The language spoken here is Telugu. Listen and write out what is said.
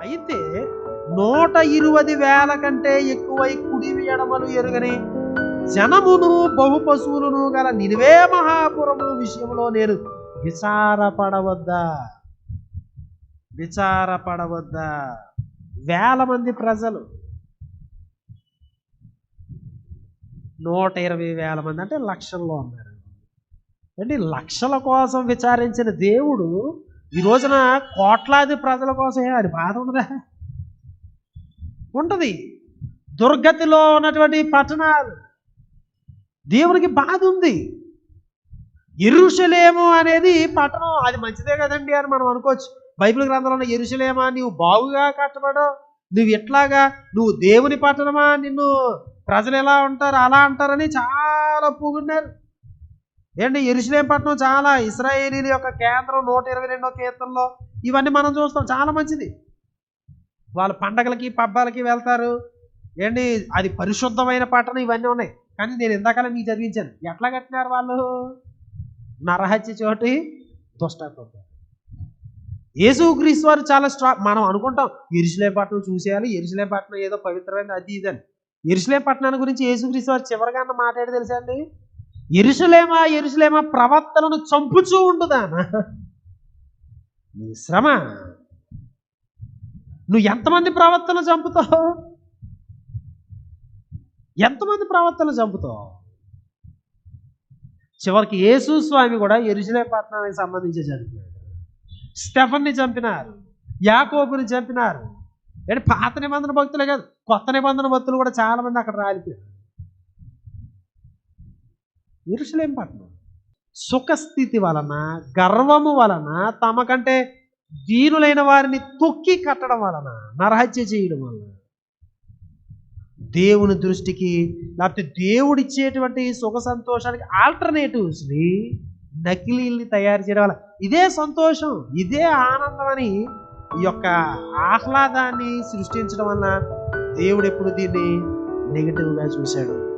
అయితే నూట ఇరవై వేల కంటే ఎక్కువై కుడివి ఎడమలు ఎరుగని జనమును బహు పశువులను గల నిలువే మహాపురము విషయంలో నేను విచారపడవద్దా? విచారపడవద్దా? వేల మంది ప్రజలు. నూట ఇరవై వేల మంది అంటే లక్షల్లో ఉన్నారు. అంటే లక్షల కోసం విచారించిన దేవుడు ఈ రోజున కోట్లాది ప్రజల కోసం అది బాధ ఉండదా? ఉంటుంది. దుర్గతిలో ఉన్నటువంటి పట్టణాలు. దేవునికి బాధ ఉంది. ఎరుషలేము అనేది పట్టణం. అది మంచిదే కదండి అని మనం అనుకోవచ్చు. బైబిల్ గ్రంథంలో ఉన్న ఎరుషలేమా నీవు బావుగా కట్టబడవు నువ్వు ఎట్లాగా నువ్వు దేవుని పట్టణమా నిన్ను ప్రజలు ఎలా ఉంటారు అలా అంటారని చాలా పొగున్నారు ఏంటి ఎరుసలేం పట్టణం చాలా ఇస్రాయేలీల యొక్క కేంద్రం నూట ఇరవై రెండో కీర్తనలో. ఇవన్నీ మనం చూస్తాం. చాలా మంచిది. వాళ్ళు పండగలకి పబ్బాలకి వెళ్తారు. ఏంటి అది పరిశుద్ధమైన పట్టణం ఇవన్నీ ఉన్నాయి. కానీ నేను ఇందాకలా మీకు చదివించాను. ఎట్లా కట్టినారు వాళ్ళు? నరహత్య చోటి దుష్టత్వం. యేసుక్రీస్తు వారు చాలా స్ట్రా మనం అనుకుంటాం ఎరుసలేం పట్టణం చూసేయాలి ఎరుసలేం పట్టణం ఏదో పవిత్రమైన అది ఇది అని. ఎరుసలేం పట్టణాన్ని గురించి యేసుక్రీస్తు వారు చివరిగా అన్న మాట్లాడి తెలుసా అండి? ఎరుసలేమా ఎరుసలేమా ప్రవర్తనను చంపుచూ ఉండుదానా? నీ శ్రమ. నువ్వు ఎంతమంది ప్రవర్తన చంపుతావు? ఎంతమంది ప్రవర్తన చంపుతావు? చివరికి యేసు స్వామి కూడా ఎరుసలే పట్టణానికి సంబంధించి చనిపోయాడు. స్టెఫన్ని చంపినారు. యాకోబుని చంపినారు. అంటే పాత నిబంధన భక్తులే కాదు కొత్త నిబంధన భక్తులు కూడా చాలా మంది అక్కడ రాలిపోయారు. ఎరుసలేం పట్టణం. సుఖస్థితి వలన గర్వము వలన తమకంటే దీనులైన వారిని తొక్కి కట్టడం వలన నరహత్య చేయడం వలన. దేవుని దృష్టికి లేకపోతే దేవుడిచ్చేటువంటి సుఖ సంతోషానికి ఆల్టర్నేటివ్స్ని నకిలీల్ని తయారు చేయడం వల్ల ఇదే సంతోషం ఇదే ఆనందం అని ఈ యొక్క ఆహ్లాదాన్ని సృష్టించడం వలన దేవుడు ఎప్పుడు దీన్ని నెగిటివ్గా చూశాడు.